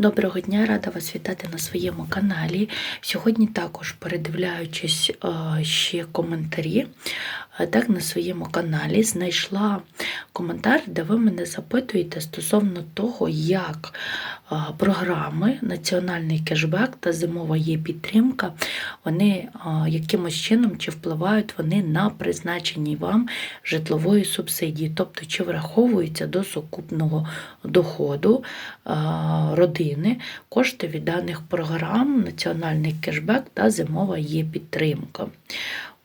Доброго дня, рада вас вітати на своєму каналі. Сьогодні також передивляючись е, ще коментарі, е, так на своєму каналі знайшла коментар, де ви мене запитуєте стосовно того, як е, програми Національний кешбек та зимова є підтримка, вони якимось чином чи впливають вони на призначені вам житлової субсидії, тобто чи враховуються до сукупного доходу е, родини кошти від даних програм, національний кешбек та зимова є підтримка.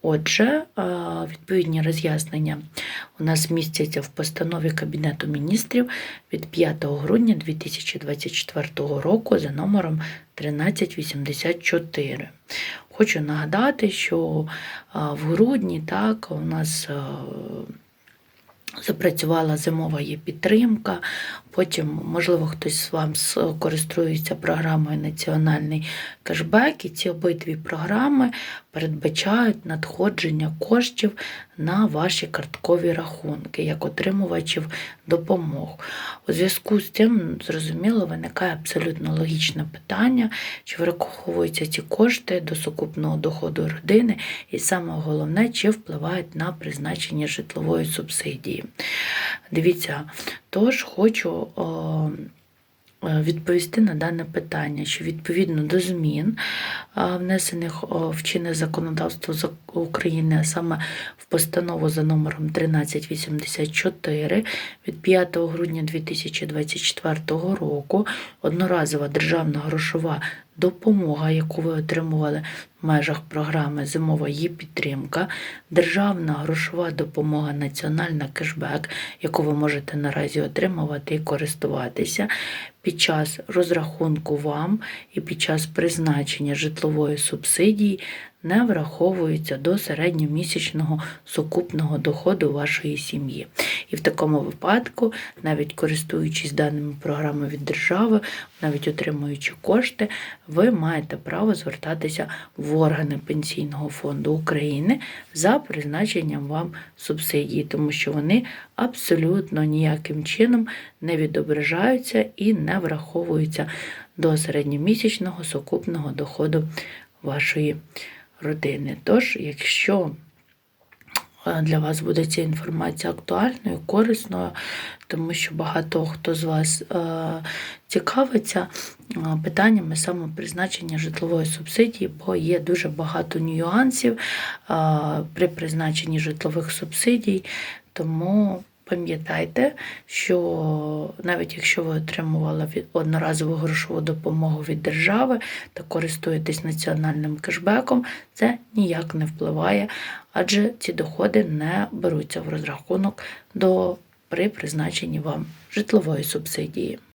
Отже, е, відповідні роз'яснення у нас містяться в постанові Кабінету міністрів від 5 грудня 2024 року за номером 1384. Хочу нагадати, що е, в грудні так у нас е, запрацювала зимова є підтримка. Потім, можливо, хтось з вас користується програмою Національний кешбек, і ці обидві програми передбачають надходження коштів на ваші карткові рахунки, як отримувачів допомог. У зв'язку з цим, зрозуміло, виникає абсолютно логічне питання, чи враховуються ці кошти до сукупного доходу родини, і саме головне, чи впливають на призначення житлової субсидії. Дивіться, тож хочу о, відповісти на дане питання, що відповідно до змін, внесених в чинне законодавство України, а саме в постанову за номером 1384 від 5 грудня 2024 року, одноразова державна грошова допомога, яку ви отримували в межах програми Зимова її підтримка, державна грошова допомога Національна кешбек, яку ви можете наразі отримувати і користуватися під час розрахунку вам і під час призначення житлової субсидії не враховуються до середньомісячного сукупного доходу вашої сім'ї. І в такому випадку, навіть користуючись даними програми від держави, навіть отримуючи кошти, ви маєте право звертатися в органи Пенсійного фонду України за призначенням вам субсидії, тому що вони абсолютно ніяким чином не відображаються і не враховуються до середньомісячного сукупного доходу вашої родини. Тож, якщо е, для вас буде ця інформація актуальною, корисною, тому що багато хто з вас е, цікавиться е, питаннями саме призначення житлової субсидії, бо є дуже багато нюансів при призначенні житлових субсидій, тому Пам'ятайте, що навіть якщо ви отримували одноразову грошову допомогу від держави та користуєтесь національним кешбеком, це ніяк не впливає, адже ці доходи не беруться в розрахунок до при призначенні вам житлової субсидії.